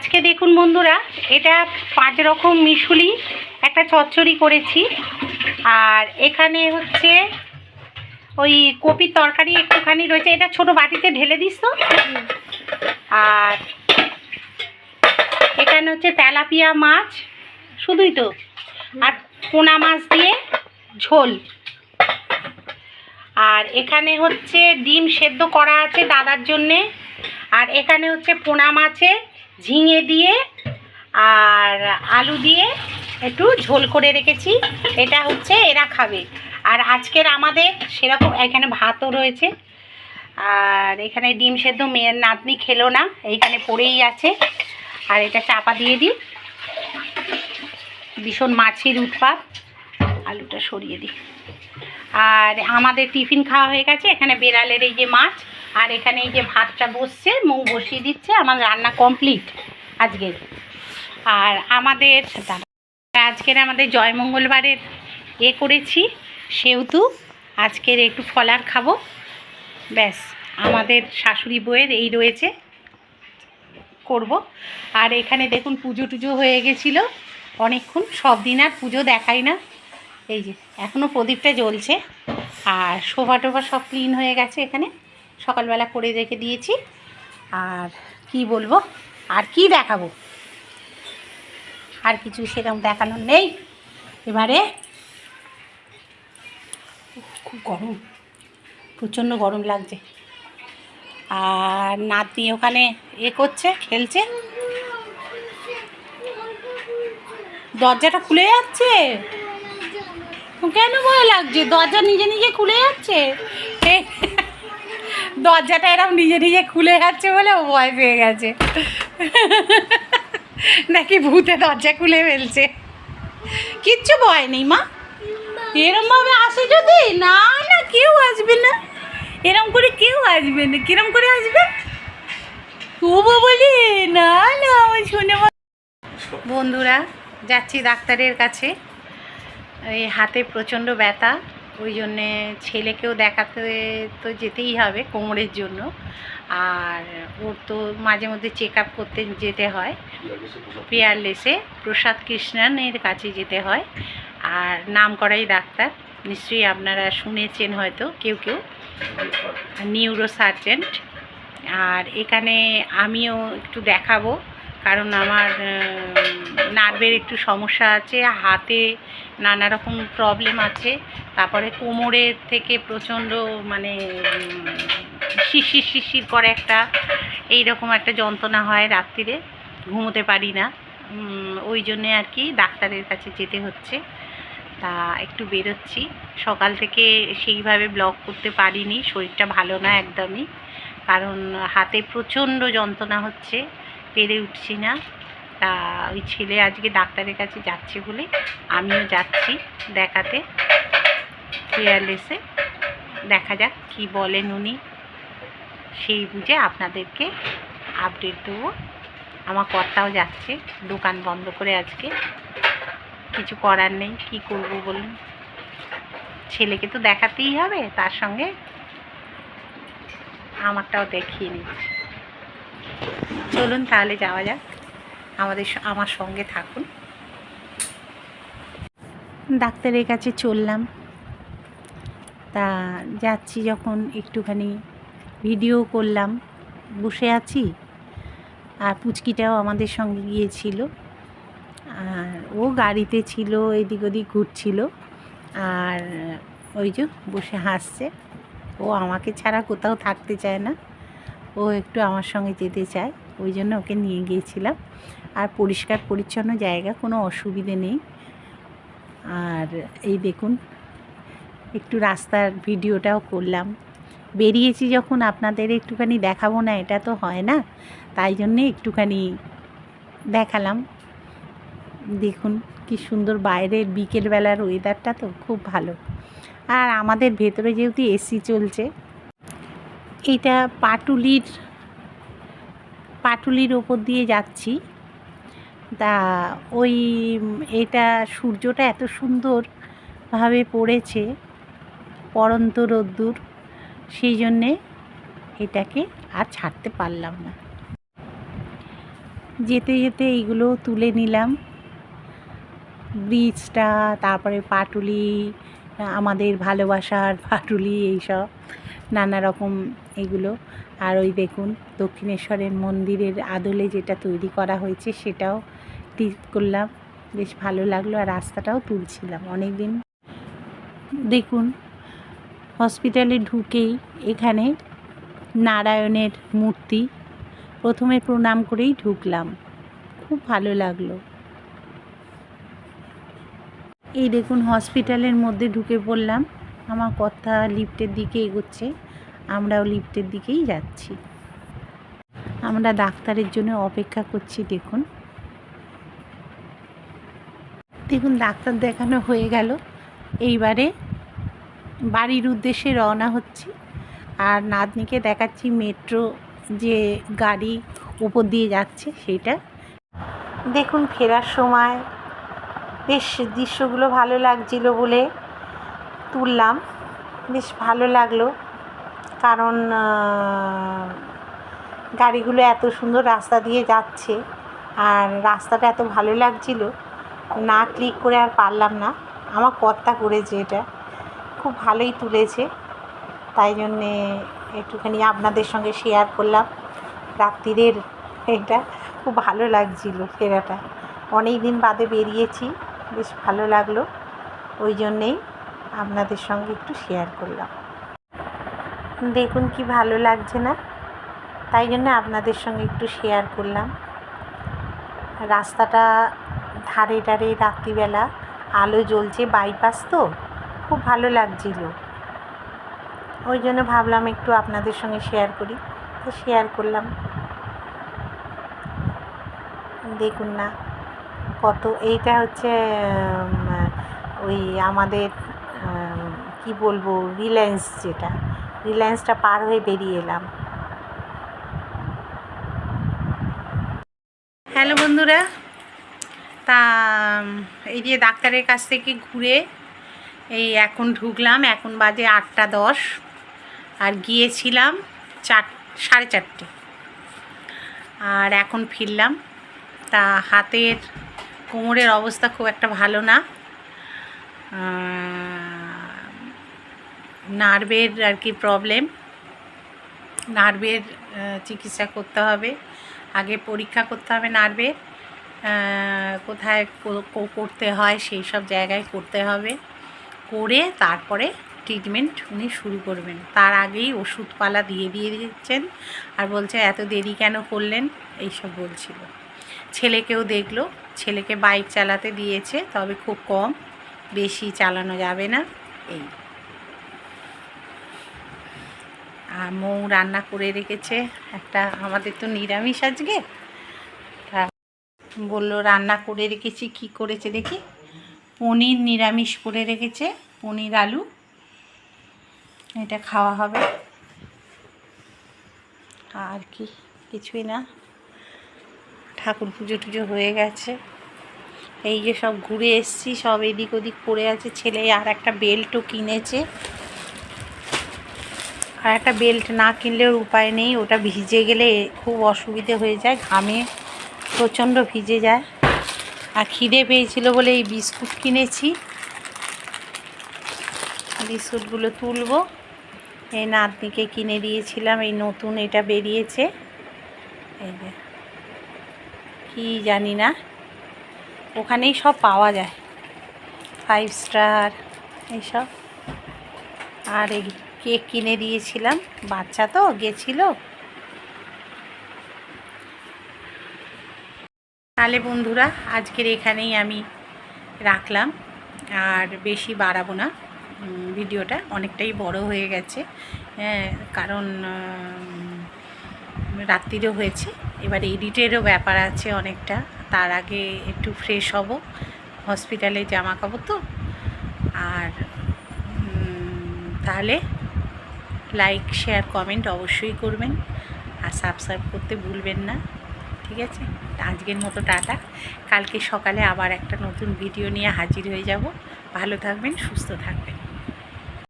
আজকে দেখুন বন্ধুরা, এটা পাঁচ রকম মিশুলি একটা চচ্চড়ি করেছি। আর এখানে হচ্ছে ওই কপির তরকারি একটুখানি রয়েছে, এটা ছোট বাটিতে ঢেলে দিস তো। আর এখানে হচ্ছে তেলাপিয়া মাছ, শুধুই তো। আর পোনা মাছ দিয়ে ঝোল। আর এখানে হচ্ছে ডিম সেদ্ধ করা আছে দাদার জন্যে। আর এখানে হচ্ছে পোনা মাছের ঝিঙে দিয়ে আর আলু দিয়ে একটু ঝোল করে রেখেছি। এটা হচ্ছে এরা খাবে। আর আজকের আমাদের সেরকম এখানে ভাতও রয়েছে। আর এখানে ডিম সেদ্ধ মেয়ের নাতনি খেলো না, এইখানে পড়েই আছে। আর এটা চাপা দিয়ে দিই। ভীষণ মাছির উৎপাত। আলুটা সরিয়ে দিই। আর আমাদের টিফিন খাওয়া হয়ে গেছে। এখানে বেড়ালের এই যে মাছ আর এখানে এই যে ভাতটা বসছে মুখ বসিয়ে দিচ্ছে, আমার রান্না কমপ্লিট আজকের আর আমাদের, আজকের আমাদের জয় মঙ্গলবারের এ করেছি, সেহেতু আজকের একটু ফলার খাব। ব্যাস, আমাদের শাশুড়ি বইয়ের এই রয়েছে, করব। আর এখানে দেখুন, পুজো টুজো হয়ে গেছিল অনেকক্ষণ, সব দিন আর পুজো দেখাই না। এই যে এখনও প্রদীপটা জ্বলছে, আর শোভা টোভা সব ক্লিন হয়ে গেছে এখানে। সকালবেলা করে রেখে দিয়েছি। আর কি বলব? আর কি দেখাবো? আর কিছু সেরকম দেখানোর নেই। এবারে খুব গরম, প্রচণ্ড গরম লাগছে। আর নাতনি ওখানে এ করছে, খেলছে। দরজাটা খুলে যাচ্ছে? কেন ভয় লাগছে? দরজা নিজে নিজে খুলে যাচ্ছে? দরজাটা এরকম নিজে নিজে খুলে যাচ্ছে বলে ও ভয় পেয়ে গেছে। নাকি ভূতে দরজা খুলে ফেলছে। কিচ্ছু ভয় নেই, মা। এরম ভাবে আসে যদি? না না, কেউ আসবে না। এরম করে কেউ আসবে না। কিরম করে আসবে? তবু বলি, না না আমার শুনে বন্ধুরা, যাচ্ছি ডাক্তারের কাছে। এই হাতে প্রচণ্ড ব্যথা। ওই জন্যে ছেলেকেও দেখাতে তো যেতেই হবে কোমরের জন্য। আর ওর তো মাঝে মধ্যে চেক আপ করতে যেতে হয়। পেয়ারলেসে প্রসাদ কৃষ্ণানের কাছে যেতে হয়। আর নাম করাই ডাক্তার। নিশ্চয়ই আপনারা শুনেছেন হয়তো, কেউ কেউ। নিউরো সার্জেন্ট আর এখানে আমিও একটু দেখাবো, কারণ আমার নার্ভের একটু সমস্যা আছে, হাতে নানা রকম প্রবলেম আছে, তারপরে কোমরের থেকে প্রচণ্ড মানে শিশির শিশির করে একটা এই রকম একটা যন্ত্রণা হয় রাত্রিরে, ঘুমোতে পারি না। ওই জন্যে আর কি ডাক্তারের কাছে যেতে হচ্ছে। তা একটু বেরোচ্ছি। সকাল থেকে সেইভাবে ব্লগ করতে পারিনি, শরীরটা ভালো না একদমই। কারণ হাতে প্রচণ্ড যন্ত্রণা হচ্ছে, পেরে উঠছি না। তা ওই ছেলে আজকে ডাক্তারের কাছে যাচ্ছে বলে আমিও যাচ্ছি দেখাতে। পেয়ারলেসে দেখা যাক কি বলেন উনি। সেই বুঝে আপনাদেরকে আপডেট দেবো। আমার কর্তাও যাচ্ছে, দোকান বন্ধ করে আজকে। কিছু করার নেই, কি করব বলুন? ছেলেকে তো দেখাতেই হবে, তার সঙ্গে আমারটাও দেখিয়ে নিচ্ছি। চলুন তাহলে যাওয়া যাক। আমাদের আমার সঙ্গে থাকুন। ডাক্তারের কাছে চললাম। তা যাচ্ছি যখন একটুখানি ভিডিও করলাম। বসে আছি। আর পুচকিটাও আমাদের সঙ্গে গিয়েছিল। আর ও গাড়িতে ছিল, এদিক ওদিক ঘুরছিল। আর ওই যে বসে হাসছে। ও আমাকে ছাড়া কোথাও থাকতে চায় না। ও একটু আমার সঙ্গে যেতে চায়। ওই জন্য ওকে নিয়ে গিয়েছিলাম। আর পরিষ্কার পরিচ্ছন্ন জায়গা, কোনো অসুবিধে নেই। আর এই দেখুন, একটু রাস্তার ভিডিওটাও করলাম। বেরিয়েছি যখন, আপনাদের একটুখানি দেখাবো না, এটা তো হয় না। তাই জন্যে একটুখানি দেখালাম। দেখুন, কি সুন্দর বাইরের বিকেলবেলার ওয়েদারটা তো খুব ভালো। আর আমাদের ভেতরে যেহেতু এসি চলছে, এইটা পাটুলির পাটুলির ওপর দিয়ে যাচ্ছি। তা ওই এটা সূর্যটা এত সুন্দরভাবে পড়েছে পরন্ত রোদ্দুর, সেই জন্যে এটাকে আর ছাড়তে পারলাম না। যেতে যেতে এইগুলো তুলে নিলাম। ব্রিজটা, তারপরে পাটুলি, আমাদের ভালোবাসার পাটুলি এইসব, নানা রকম এগুলো। আর ওই দেখুন দক্ষিণেশ্বরের মন্দিরের আদলে যেটা তৈরি করা হয়েছে সেটাও ক্লিক করলাম, বেশ ভালো লাগল আর রাস্তাটাও তুলছিলাম অনেক দিন দেখুন, হসপিটালে ঢুকেই এখানে নারায়ণের মূর্তি প্রথমে প্রণাম করেই ঢুকলাম। খুব ভালো লাগল। এই দেখুন, হসপিটালের মধ্যে ঢুকে পড়লাম। আমার কথা লিফটের দিকে এগোচ্ছে, আমরাও লিফটের দিকেই যাচ্ছি। আমরা ডাক্তারের জন্য অপেক্ষা করছি, দেখুন। দেখুন, ডাক্তার দেখানো হয়ে গেল। এইবারে বাড়ির উদ্দেশ্যে রওনা হচ্ছি। আর নাতনিকে দেখাচ্ছি মেট্রো যে গাড়ি উপর দিয়ে যাচ্ছে সেটা। দেখুন, ফেরার সময় বেশ দৃশ্যগুলো ভালো লাগছিল বলে তুললাম। বেশ ভালো লাগল। কারণ গাড়িগুলো এত সুন্দর রাস্তা দিয়ে যাচ্ছে। আর রাস্তাটা এত ভালো লাগছিল। না ক্লিক করে আর পারলাম না। আমার কর্তা করেছে এটা। খুব ভালোই তুলেছে। তাই জন্যে একটুখানি আপনাদের সঙ্গে শেয়ার করলাম। রাত্রিরের এটা খুব ভালো লাগছিল ফেরাটা। অনেক দিন বাদে বেরিয়েছি, বেশ ভালো লাগল। ওই জন্যেই আপনাদের সঙ্গে একটু শেয়ার করলাম। দেখুন কি ভালো লাগছে না? তাই জন্য আপনাদের সঙ্গে একটু শেয়ার করলাম। রাস্তাটা ধারে ধারে রাত্রিবেলা আলো জ্বলছে বাইপাস তো, খুব ভালো লাগছিল। ওই জন্য ভাবলাম একটু আপনাদের সঙ্গে শেয়ার করি। তো শেয়ার করলাম। দেখুন না, কত, এইটা হচ্ছে ওই আমাদের কি বলব রিলায়েন্স যেটা রিলায়েন্সটা পার হয়ে বেরিয়ে এলাম। হ্যালো বন্ধুরা তা এই যে ডাক্তারের কাছ থেকে ঘুরে এই এখন ঢুকলাম, এখন বাজে আটটা দশ আর গিয়েছিলাম চার, সাড়ে চারটে। আর এখন ফিরলাম। তা হাতের কোমরের অবস্থা খুব একটা ভালো না। নার্ভের আর কি প্রবলেম। নার্ভের চিকিৎসা করতে হবে। আগে পরীক্ষা করতে হবে নার্ভের। কোথায় করতে হয়, সেই সব জায়গায় করতে হবে। করে তারপরে ট্রিটমেন্ট উনি শুরু করবেন। তার আগেই ওষুধপালা দিয়ে দিয়ে দিচ্ছেন আর বলছে, এত দেরি কেন করলেন? এইসব বলছিল। ছেলেকেও দেখল, ছেলেকে বাইক চালাতে দিয়েছে, তবে খুব কম, বেশি চালানো যাবে না, এই। আর মৌ রান্না করে রেখেছে, একটা আমাদের তো নিরামিষ আজকে। বলল, রান্না করে রেখেছি, কি করেছে দেখি? পনির নিরামিষ করে রেখেছে, পনির আলু। এটা খাওয়া হবে। আর কি, কিছুই না। ঠাকুর পুজো টুজো হয়ে গেছে। এই যে সব ঘুরে এসছি, সব এদিক ওদিক পড়ে আছে। ছেলে আর একটা বেল্টও কিনেছে। আর একটা বেল্ট না কিনলেও উপায় নেই, ওটা ভিজে গেলে খুব অসুবিধে হয়ে যায়, ঘামে। প্রচণ্ড ভিজে যায়। আর খিদে পেয়েছিল বলে এই বিস্কুট কিনেছি। বিস্কুটগুলো তুলবো। এই নাতনিকে কিনে দিয়েছিলাম, এই নতুন এটা বেরিয়েছে। এই যে, কী জানি না, ওখানেই সব পাওয়া যায়। ফাইভ স্টার, এইসব। আর এই কেক কিনে দিয়েছিলাম। বাচ্চা তো, গেছিল। তাহলে বন্ধুরা আজকের এখানেই আমি রাখলাম। আর বেশি বাড়াবো না। ভিডিওটা অনেকটাই বড় হয়ে গেছে। হ্যাঁ, কারণ রাত্রিরও হয়েছে। এবার এডিটেরও ব্যাপার আছে অনেকটা। তার আগে একটু ফ্রেশ হব। হসপিটালে জামা কাপড় তো। আর তাহলে লাইক শেয়ার কমেন্ট অবশ্যই করবেন। আর সাবস্ক্রাইব করতে ভুলবেন না। ঠিক আছে? আজকের মতো টাটা। কালকে সকালে আবার একটা নতুন ভিডিও নিয়ে হাজির হয়ে যাব। ভালো থাকবেন, সুস্থ থাকবেন।